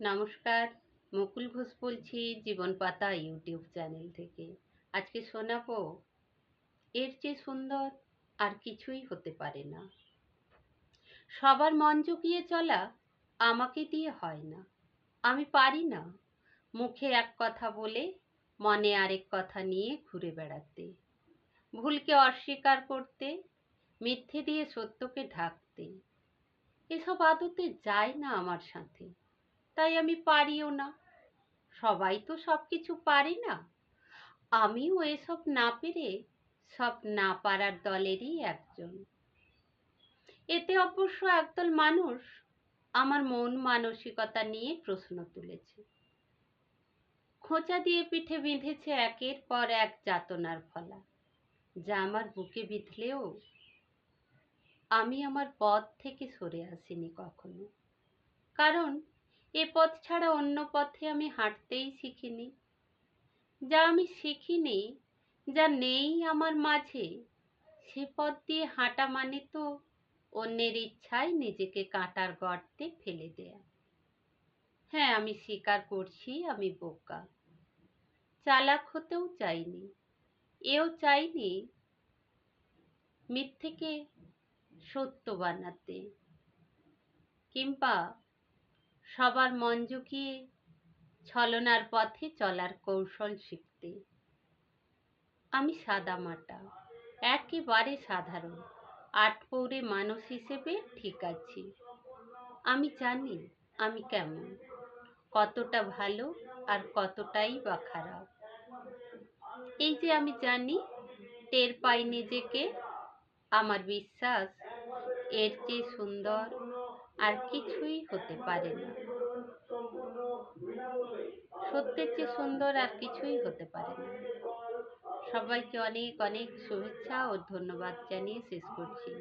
নমস্কার, মুকুল ঘোষ বলছি জীবন পাতা ইউটিউব চ্যানেল থেকে। আজকে শোনাবো, এর চেয়ে সুন্দর আর কিছুই হতে পারে না। সবার মন জুগিয়ে চলা আমাকে দিয়ে হয় না। আমি পারি না মুখে এক কথা বলে, মনে আরেক কথা নিয়ে ঘুরে বেড়াতে। ভুলকে অস্বীকার করতে, মিথ্যে দিয়ে সত্যকে ঢাকতে। এসব আদতে যায় না আমার সাথে। তাই আমি পারিও না। সবাই তো সব কিছু পারে না। আমিও এসব না পেরে সব না পারার দলেরই একজন। এতে অবশ্য একদল মানুষ আমার মন মানসিকতা নিয়ে প্রশ্ন তুলেছে। খোঁচা দিয়ে পিঠে বিঁধেছে একের পর এক যাতনার ফলা, যা আমার বুকে বিঁধলেও আমি আমার পথ থেকে সরে আসিনি কখনো। কারণ এ পথ ছাড়া অন্য পথে আমি হাঁটতেই শিখিনি। যা আমি শিখিনি, যা নেই আমার মাঝে, সে পথ দিয়ে হাঁটা মানে তো অন্যের ইচ্ছায় নিজেকে কাঁটার গর্তে ফেলে দেয়া। হ্যাঁ আমি স্বীকার করছি, আমি বোকা। চালাক হতেও চাইনি। এও চাইনি মিথ্যেকে সত্য বানাতে। কিংবা সবার মন জুকিয়ে ছলনার পথে চলার কৌশল শিখতে। আমি সাদা মাটা, একেবারে সাধারণ আটপৌরে মানুষ হিসেবে ঠিক আছি। আমি জানি আমি কেমন, কতটা ভালো আর কতটাই বা খারাপ। এই যে আমি জানি, টের পাই নিজেকে, আমার বিশ্বাস এর চেয়ে সুন্দর আর কিছুই হতে পারে না। সত্যের চেয়ে সুন্দর আর কিছুই হতে পারে না। সবাইকে অনেক অনেক শুভেচ্ছা ও ধন্যবাদ জানিয়ে শেষ করছি।